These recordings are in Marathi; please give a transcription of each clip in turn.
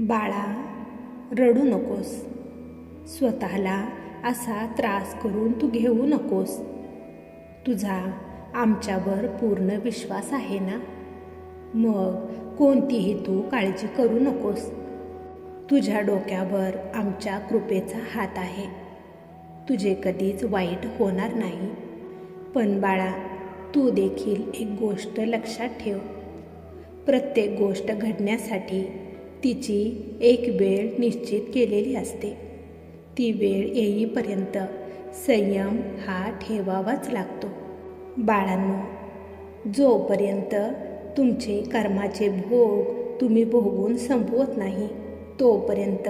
बाळा रडू नकोस. स्वतःला असा त्रास करून तू घेऊ नकोस. तुझा आमच्यावर पूर्ण विश्वास आहे ना? मग कोणतीही तू काळजी करू नकोस. तुझ्या डोक्यावर आमच्या कृपेचा हात आहे. तुझे कधीच वाईट होणार नाही. पण बाळा तू देखील एक गोष्ट लक्षात ठेव. प्रत्येक गोष्ट घडण्यासाठी तिची एक वेळ निश्चित केलेली असते. ती वेळ येईपर्यंत संयम हा ठेवावाच लागतो. बाळांनो जोपर्यंत तुमचे कर्माचे भोग तुम्ही भोगून संपवत नाही तोपर्यंत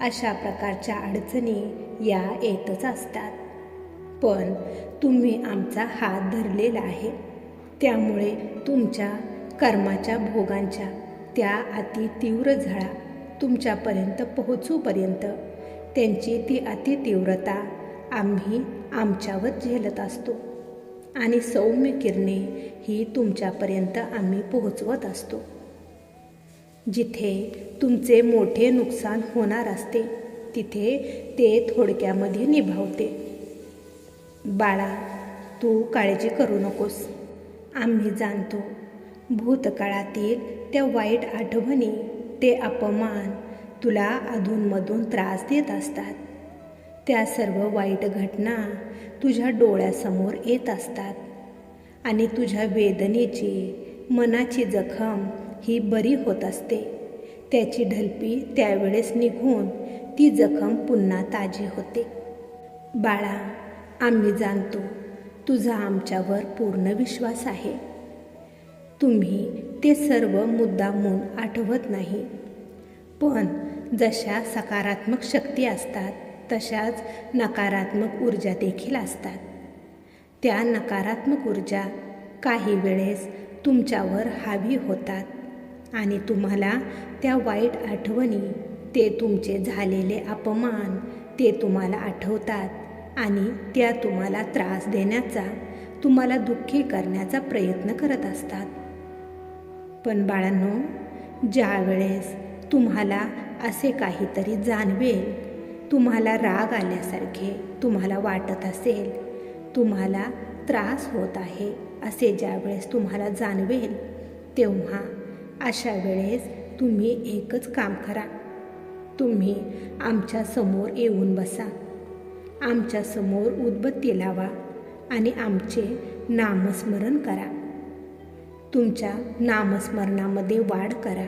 अशा प्रकारच्या अडचणी या येतच असतात. पण तुम्ही आमचा हात धरलेला आहे. त्यामुळे तुमच्या कर्माच्या भोगांच्या त्या अति तीव्र झळा तुमच्यापर्यंत पोहोचूपर्यंत त्यांची ती अति तीव्रता आम्ही आमच्यावर झेलत असतो. आणि सौम्य किरणे ही तुमच्यापर्यंत आम्ही पोहोचवत असतो. जिथे तुमचे मोठे नुकसान होणार असते तिथे ते थोडक्यामध्ये निभावते. बाळा तू काळजी करू नकोस. आम्ही जाणतो भूतकाळातील त्या वाईट आठवणी ते अपमान तुला अधूनमधून त्रास देत असतात. त्या सर्व वाईट घटना तुझ्या डोळ्यासमोर येत असतात आणि तुझ्या वेदनेची मनाची जखम ही बरी होत असते. त्याची ढलपी त्यावेळेस निघून ती जखम पुन्हा ताजी होते. बाळा आम्ही जाणतो तुझा आमच्यावर पूर्ण विश्वास आहे. तुम्ही ते सर्व मुद्दामून आठवत नाही. पण जशा सकारात्मक शक्ती असतात तशाच नकारात्मक ऊर्जा देखील असतात. त्या नकारात्मक ऊर्जा काही वेळेस तुमच्यावर हावी होतात आणि तुम्हाला त्या वाईट आठवणी ते तुमचे झालेले अपमान ते तुम्हाला आठवतात आणि त्या तुम्हाला त्रास देण्याचा तुम्हाला दुःखी करण्याचा प्रयत्न करत असतात. पण बाळांनो ज्या वेळेस तुम्हाला असे काहीतरी जाणवेल तुम्हाला राग आल्यासारखे तुम्हाला वाटत असेल तुम्हाला त्रास होत आहे असे ज्यावेळेस तुम्हाला जाणवेल तेव्हा अशा वेळेस तुम्ही एकच काम करा. तुम्ही आमच्यासमोर येऊन बसा. आमच्यासमोर उदबत्ती लावा आणि आमचे नामस्मरण करा. तुमच्या नामस्मरणामध्ये वाढ करा.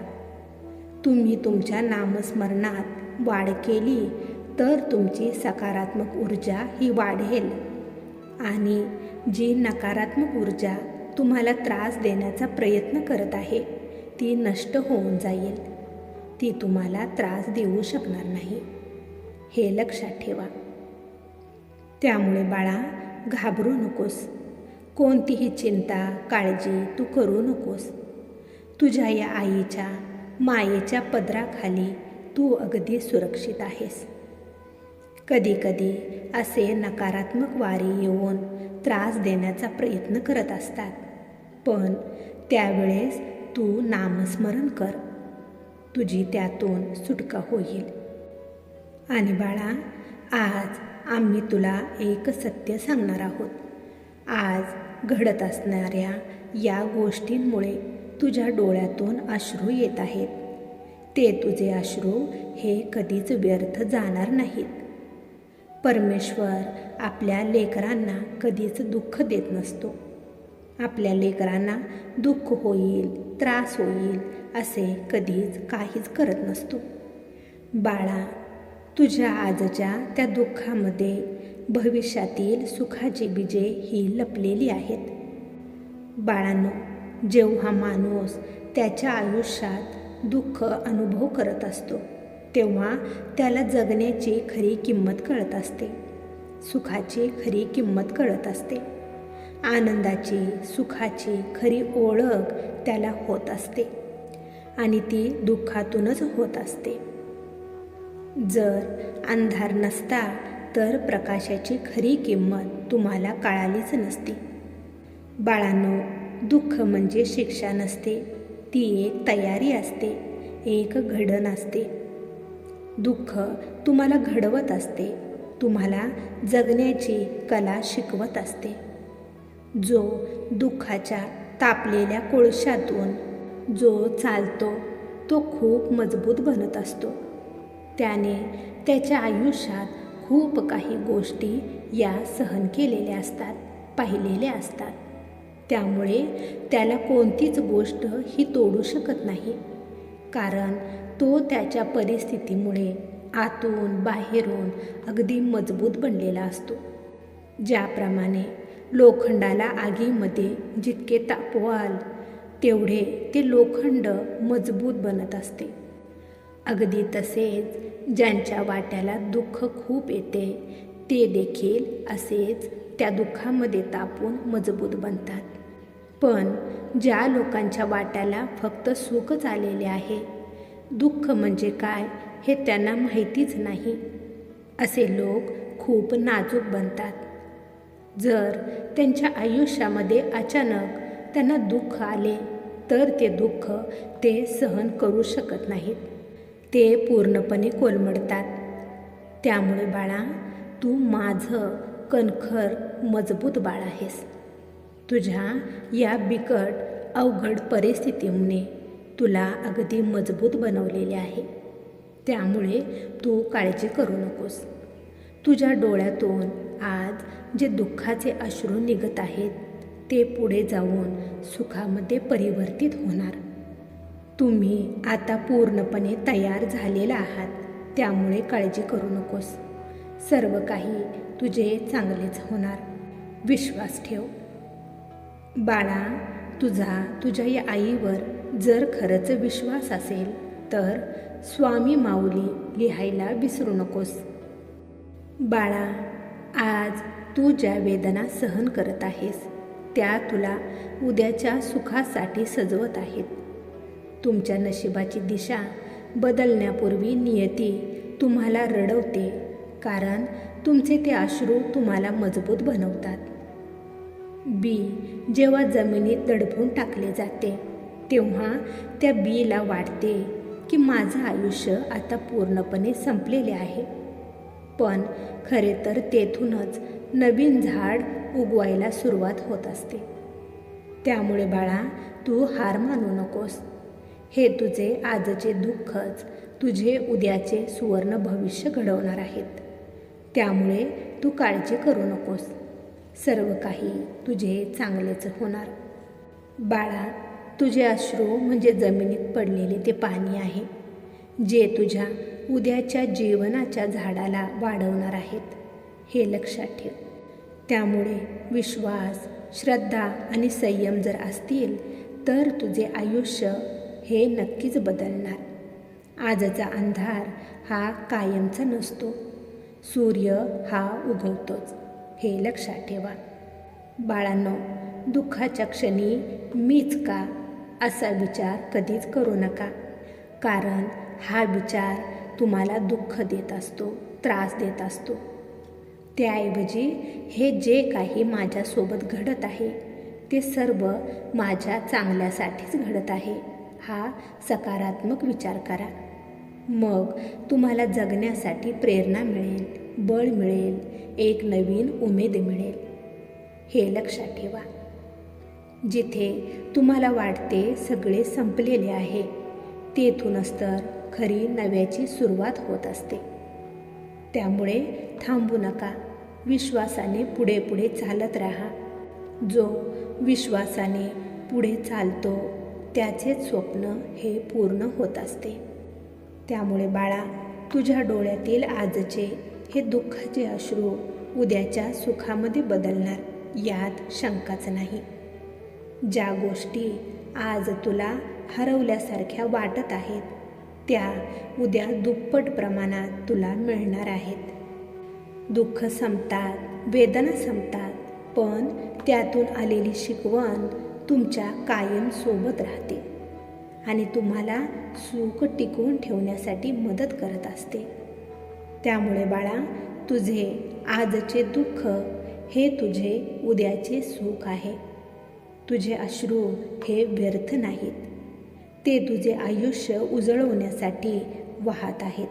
तुम्ही तुमच्या नामस्मरणात वाढ केली तर तुमची सकारात्मक ऊर्जा ही वाढेल. आणि जी नकारात्मक ऊर्जा तुम्हाला त्रास देण्याचा प्रयत्न करत आहे ती नष्ट होऊन जाईल. ती तुम्हाला त्रास देऊ शकणार नाही. हे लक्षात ठेवा. त्यामुळे बाळा घाबरू नकोस. कोणतीही चिंता काळजी तू करू नकोस. तुझ्या या आईच्या मायेच्या पदराखाली तू अगदी सुरक्षित आहेस. कधीकधी असे नकारात्मक वारे येऊन त्रास देण्याचा प्रयत्न करत असतात. पण त्यावेळेस तू नामस्मरण कर. तुझी त्यातून सुटका होईल. आणि बाळा आज आम्ही तुला एक सत्य सांगणार आहोत. आज घडत असणाऱ्या या गोष्टींमुळे तुझ्या डोळ्यातून अश्रू येत आहेत. ते तुझे अश्रू हे कधीच व्यर्थ जाणार नाहीत. परमेश्वर आपल्या लेकरांना कधीच दुःख देत नसतो. आपल्या लेकरांना दुःख होईल त्रास होईल असे कधीच काहीच करत नसतो. बाळा तुझ्या आजच्या त्या दुःखामध्ये भविष्यातील सुखाची बीजे ही लपलेली आहेत. बाळांनो जेव्हा माणूस त्याच्या आयुष्यात दुःख अनुभव करत असतो तेव्हा त्याला जगण्याची खरी किंमत कळत असते. सुखाची खरी किंमत कळत असते. आनंदाची सुखाची खरी ओळख त्याला होत असते आणि ती दुःखातूनच होत असते. जर अंधार नसता तर प्रकाशाची खरी किंमत तुम्हाला कळालीच नसती. बाळांनो दुःख म्हणजे शिक्षा नसते. ती एक तयारी असते एक घडण असते. दुःख तुम्हाला घडवत असते. तुम्हाला जगण्याची कला शिकवत असते. जो दुःखाच्या तापलेल्या कोळशातून जो चालतो तो खूप मजबूत बनत असतो. त्याने त्याच्या आयुष्यात खूप काही गोष्टी या सहन केलेल्या असतात पाहिलेल्या असतात. त्यामुळे त्याला कोणतीच गोष्ट ही तोडू शकत नाही. कारण तो त्याच्या परिस्थितीमुळे आतून बाहेरून अगदी मजबूत बनलेला असतो. ज्याप्रमाणे लोखंडाला आगीमध्ये जितके तापवाल तेवढे ते लोखंड मजबूत बनत असते. अगदी तसेच ज्यांच्या वाट्याला दुःख खूप येते ते देखील असेच त्या दुःखामध्ये तापून मजबूत बनतात. पण ज्या लोकांच्या वाट्याला फक्त सुखच आलेले आहे दुःख म्हणजे काय हे त्यांना माहितीच नाही असे लोक खूप नाजूक बनतात. जर त्यांच्या आयुष्यामध्ये अचानक त्यांना दुःख आले तर ते दुःख ते सहन करू शकत नाहीत. ते पूर्णपणे कोलमडतात. त्यामुळे बाळा तू माझं कणखर मजबूत बाळ आहेस. तुझ्या या बिकट अवघड परिस्थितीमुळे तुला अगदी मजबूत बनवलेले आहे. त्यामुळे तू काळजी करू नकोस. तुझ्या डोळ्यातून आज जे दुःखाचे अश्रू निघत आहेत ते पुढे जाऊन सुखामध्ये परिवर्तित होणार. तुम्ही आता पूर्णपणे तयार झालेला आहात. त्यामुळे काळजी करू नकोस. सर्व काही तुझे चांगलेच होणार. विश्वास ठेव. बाळा तुझा तुझ्या या आईवर जर खरंच विश्वास असेल तर स्वामी माऊली लिहायला विसरू नकोस. बाळा आज तू ज्या वेदना सहन करत आहेस त्या तुला उद्याच्या सुखासाठी सजवत आहेत. तुमच्या नशिबाची दिशा बदलण्यापूर्वी नियती तुम्हाला रडवते कारण तुमचे ते अश्रू तुम्हाला मजबूत बनवतात. बी. जेव्हा जमिनीत दडपून टाकले जाते तेव्हा त्या बीला वाटते की माझं आयुष्य आता पूर्णपणे संपलेले आहे. पण खरे तर तेथूनच नवीन झाड उगवायला सुरुवात होत असते. त्यामुळे बाळा तू हार मानू नकोस. हे तुझे आजचे दुःखच तुझे उद्याचे सुवर्ण भविष्य घडवणार आहेत. त्यामुळे तू काळजी करू नकोस. सर्व काही तुझे चांगलेच होणार. बाळा तुझे अश्रू म्हणजे जमिनीत पडलेले ते पाणी आहे जे तुझ्या उद्याच्या जीवनाच्या झाडाला वाढवणार आहेत. हे लक्षात ठेव. त्यामुळे विश्वास श्रद्धा आणि संयम जर असतील तर तुझे आयुष्य हे नक्कीच बदलणार. आजचा अंधार हा कायमचा नसतो. सूर्य हा उगवतोच हे लक्षात ठेवा. बाळांनो दुःखाच्या क्षणी मीच का असा विचार कधीच करू नका. कारण हा विचार तुम्हाला दुःख देत असतो त्रास देत असतो. त्याऐवजी हे जे काही माझ्यासोबत घडत आहे ते सर्व माझ्या चांगल्यासाठीच घडत आहे. हा सकारात्मक विचार करा. मग तुम्हाला जगण्यासाठी प्रेरणा मिळेल बळ मिळेल एक नवीन उमेद मिळेल. हे लक्षात ठेवा. जिथे तुम्हाला वाटते सगळे संपलेले आहे तेथूनच तर खरी नव्याची सुरुवात होत असते. त्यामुळे थांबू नका. विश्वासाने पुढे पुढे चालत राहा. जो विश्वासाने पुढे चालतो त्याचेच स्वप्न हे पूर्ण होत असते. त्यामुळे बाळा तुझ्या डोळ्यातील आजचे हे दुःखाचे अश्रू उद्याच्या सुखामध्ये बदलणार यात शंकाच नाही. ज्या गोष्टी आज तुला हरवल्यासारख्या वाटत आहेत त्या उद्या दुप्पट प्रमाणात तुला मिळणार आहेत. दुःख संपतात वेदना संपतात पण त्यातून आलेली शिकवण तुमच्या कायम सोबत राहते आणि तुम्हाला सुख टिकवून ठेवण्यासाठी मदत करत असते. त्यामुळे बाळा तुझे आजचे दुःख हे तुझे उद्याचे सुख आहे. तुझे अश्रू हे व्यर्थ नाहीत. ते तुझे आयुष्य उजळवण्यासाठी वाहत आहेत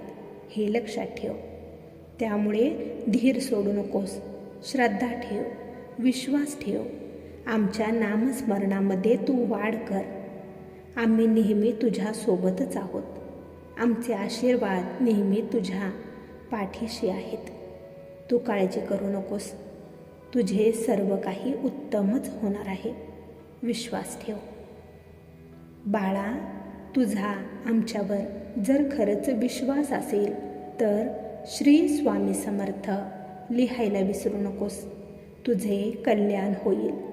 हे लक्षात ठेव. त्यामुळे धीर सोडू नकोस श्रद्धा ठेव विश्वास ठेव. आमच्या नामस्मरणामध्ये तू वाढ कर. आम्ही नेहमी तुझ्या सोबतच आहोत. आमचे आशीर्वाद नेहमी तुझ्या पाठीशी आहेत. तू काळजी करू नकोस. तुझे सर्व काही उत्तमच होणार आहे. विश्वास ठेव. बाळा तुझा आमच्यावर जर खरंच विश्वास असेल तर श्री स्वामी समर्थ लिहायला विसरू नकोस. तुझे कल्याण होईल.